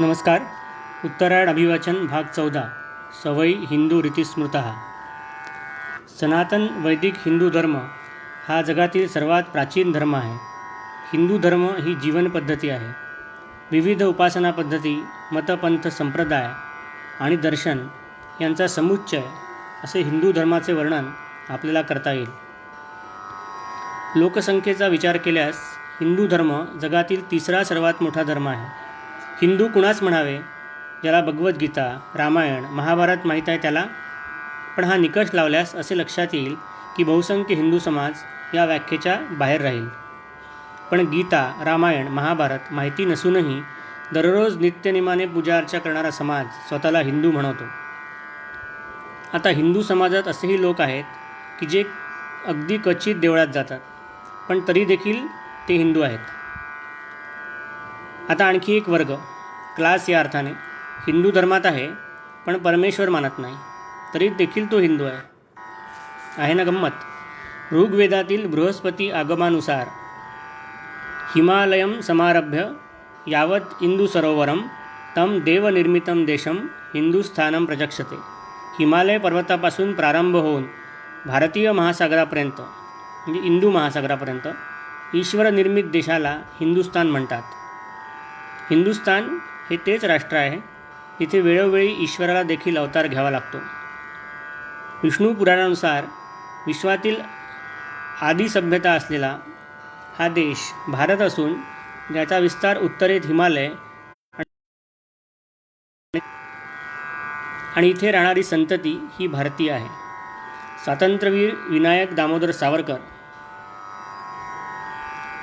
नमस्कार. उत्तरायण अभिवाचन भाग चौदा. सवयी हिंदू रीतिस्मृत. सनातन वैदिक हिंदू धर्म हा जगातील सर्वात प्राचीन धर्म आहे. हिंदू धर्म ही जीवन पद्धती आहे. विविध उपासना पद्धती मतपंथ संप्रदाय आणि दर्शन यांचा समुच्चय असे हिंदू धर्माचे वर्णन आपल्याला करता येईल. लोकसंख्येचा विचार केल्यास हिंदू धर्म जगातील तिसरा सर्वात मोठा धर्म आहे. हिंदू कुणाच म्हणावे? ज्याला भगवद्गीता रामायण महाभारत माहीत आहे त्याला. पण हा निकष लावल्यास असे लक्षात येईल की बहुसंख्य हिंदू समाज या व्याख्येच्या बाहेर राहील. पण गीता रामायण महाभारत माहिती नसूनही दररोज नित्यनिमाने पूजा अर्चा करणारा समाज स्वतःला हिंदू म्हणवतो. आता हिंदू समाजात असेही लोक आहेत की जे अगदी क्वचित देवळात जातात पण तरी देखील ते हिंदू आहेत. आता आणखी एक वर्ग क्लास या अर्थाने. हिंदू धर्मात आहे पण परमेश्वर मानत नाही तरी देखील तो हिंदू आहे. आहे ना गंमत? ऋग्वेदातील बृहस्पती आगमानुसार हिमालयम समारभ्य यावत इंदू सरोवरम तम देवनिर्मितम देशम हिंदुस्थानम प्रजक्षते. हिमालय पर्वतापासून प्रारंभ होऊन भारतीय महासागरापर्यंत म्हणजे इंदू महासागरापर्यंत ईश्वरनिर्मित देशाला हिंदुस्थान म्हणतात. हिंदुस्थान हे तेच राष्ट्र आहे तिथे वेळोवेळी ईश्वराला देखील अवतार घ्यावा लागतो. विष्णू पुराणानुसार विश्वातील आदी सभ्यता असलेला हा देश भारत असून ज्याचा विस्तार उत्तरेत हिमालय आणि इथे राहणारी संतती ही भारतीय आहे. स्वातंत्र्यवीर विनायक दामोदर सावरकर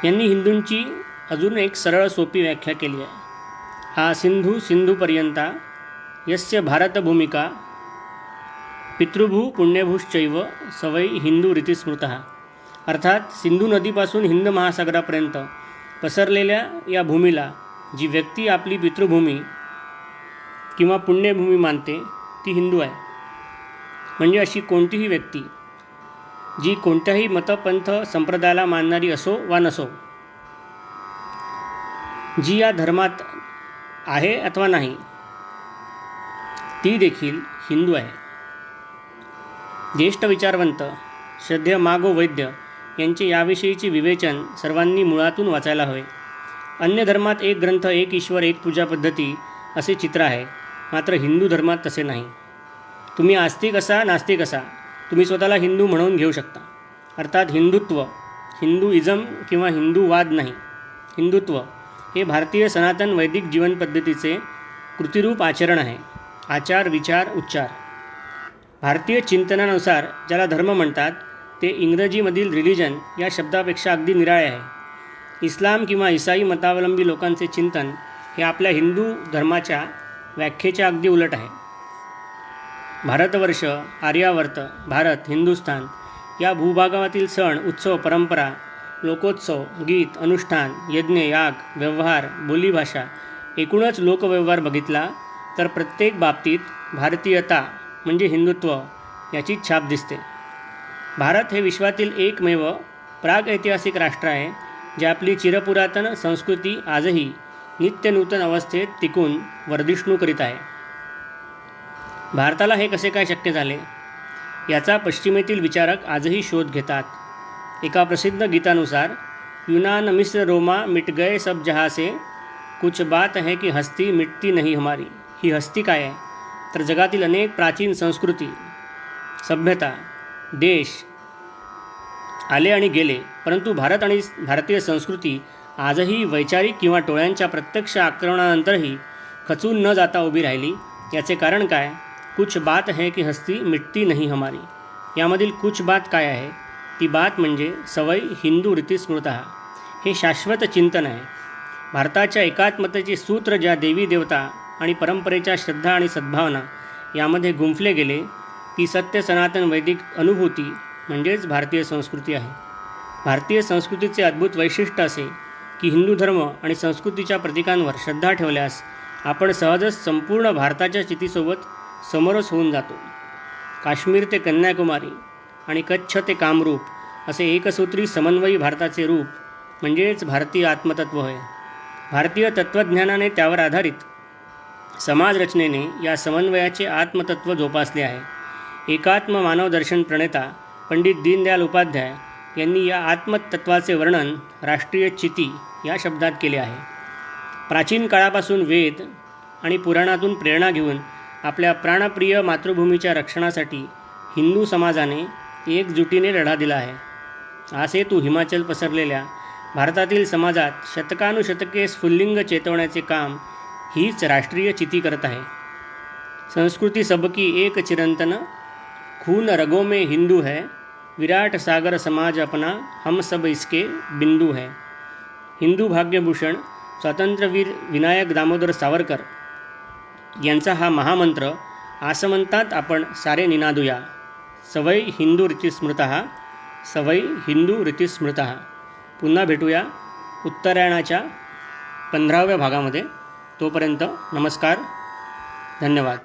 यांनी हिंदूंची अजून एक सरळ सोपी व्याख्या केली आहे. हा सिंधू सिंधूपर्यंता यस्य भारतभूमिका पितृभू पुण्यभूश्चैव सवयी हिंदू रीतिस्मृत. अर्थात सिंधू नदीपासून हिंद महासागरापर्यंत पसरलेल्या या भूमीला जी व्यक्ती आपली पितृभूमी किंवा पुण्यभूमी मानते ती हिंदू आहे. म्हणजे अशी कोणतीही व्यक्ती जी कोणत्याही मतपंथ संप्रदायाला मानणारी असो वा नसो जी या धर्मात आहे अथवा नाही ती देखील हिंदू आहे. ज्येष्ठ विचारवंत श्रद्धेय मागो वैद्य यांचे याविषयीचे विवेचन सर्वांनी मुळातून वाचायला हवे. अन्य धर्मात एक ग्रंथ एक ईश्वर एक पूजा पद्धती असे चित्र आहे. मात्र हिंदू धर्मात तसे नाही. तुम्ही आस्तिक असा नास्तिक असा. तुम्ही स्वतःला हिंदू म्हणून घेऊ शकता. अर्थात हिंदुत्व हिंदूइझम किंवा हिंदूवाद नाही. हिंदुत्व हे भारतीय सनातन वैदिक जीवन पद्धतीचे कृतिरूप आचरण आहे. आचार विचार उच्चार. भारतीय चिंतनानुसार ज्याला धर्म म्हणतात ते इंग्रजीमधील रिलिजन या शब्दापेक्षा अगदी निराळे आहे. इस्लाम किंवा इसाई मतावलंबी लोकांचे चिंतन हे आपल्या हिंदू धर्माच्या व्याख्येच्या अगदी उलट आहे. भारतवर्ष आर्यावर्त भारत हिंदुस्थान या भूभागातील सण उत्सव परंपरा लोकोत्सव गीत अनुष्ठान यज्ञ याग व्यवहार बोलीभाषा एकूणच लोकव्यवहार बघितला तर प्रत्येक बाबतीत भारतीयता म्हणजे हिंदुत्व याची छाप दिसते. भारत हे विश्वातील एकमेव प्रागऐतिहासिक राष्ट्र आहे जे आपली चिरपुरातन संस्कृती आजही नित्यनूतन अवस्थेत टिकून वर्धिष्णू करीत आहे. भारताला हे कसे काय शक्य झाले? याचा पश्चिमेतील विचारक आजही शोध घेतात. एका प्रसिद्ध गीतानुसार युनान मिस्र रोमा मिट गए सब जहाँ से कुछ बात है की हस्ती मिटती नाही हमारी. ही हस्ती काय आहे? तर जगातील अनेक प्राचीन संस्कृती सभ्यता देश आले आणि गेले परंतु भारत आणि भारतीय संस्कृती आजही वैचारिक किंवा टोळ्यांच्या प्रत्यक्ष आक्रमणानंतरही खचून न जाता उभी राहिली. याचे कारण काय? कुछ बात है की हस्ती मिटती नाही हमारी. यामधील कुछ बात काय आहे? ती बात म्हणजे सवय हिंदू रीतीस्मृत हे शाश्वत चिंतन आहे. भारताच्या एकात्मतेचे सूत्र ज्या देवी देवता आणि परंपरेच्या श्रद्धा आणि सद्भावना यामध्ये गुंफले गेले ती सत्य सनातन वैदिक अनुभूती म्हणजेच भारतीय संस्कृती आहे. भारतीय संस्कृतीचे अद्भुत वैशिष्ट्य असे की हिंदू धर्म आणि संस्कृतीच्या प्रतीकांवर श्रद्धा ठेवल्यास आपण सहजच संपूर्ण भारताच्या चितीसोबत समरस होऊन जातो. काश्मीर ते कन्याकुमारी आणि कच्छ ते कामरूप असे एकसूत्री समन्वयी भारताचे रूप म्हणजेच भारतीय आत्मतत्व होय. भारतीय तत्त्वज्ञानाने त्यावर आधारित समाजरचनेने या समन्वयाचे आत्मतत्व जोपासले आहे. एकात्म मानवदर्शन प्रणेता पंडित दीनदयाल उपाध्याय यांनी या आत्मतत्वाचे वर्णन राष्ट्रीय चिती या शब्दात केले आहे. प्राचीन काळापासून वेद आणि पुराणातून प्रेरणा घेऊन आपल्या प्राणप्रिय मातृभूमीच्या रक्षणासाठी हिंदू समाजाने एकजुटीने लढा दिला आहे. असे तू हिमाचल पसरलेल्या भारतातील समाजात शतकानुशतके स्फुल्लिंग चेतवण्याचे काम हीच राष्ट्रीय चिती करत आहे. संस्कृती सबकी एक चिरंतन खून रगों में हिंदू है विराट सागर समाज अपना हम सब इसके बिंदू है। हिंदू भाग्यभूषण स्वातंत्र्यवीर विनायक दामोदर सावरकर यांचा हा महामंत्र आसमंतात आपण सारे निनादूया। सवय हिंदू रीतिस्मृत सवय हिंदू रीतिस्मृत पुन्हा भेटूया उत्तरायणाच्या पंधराव्या भागामध्ये. तोपर्यंत नमस्कार धन्यवाद.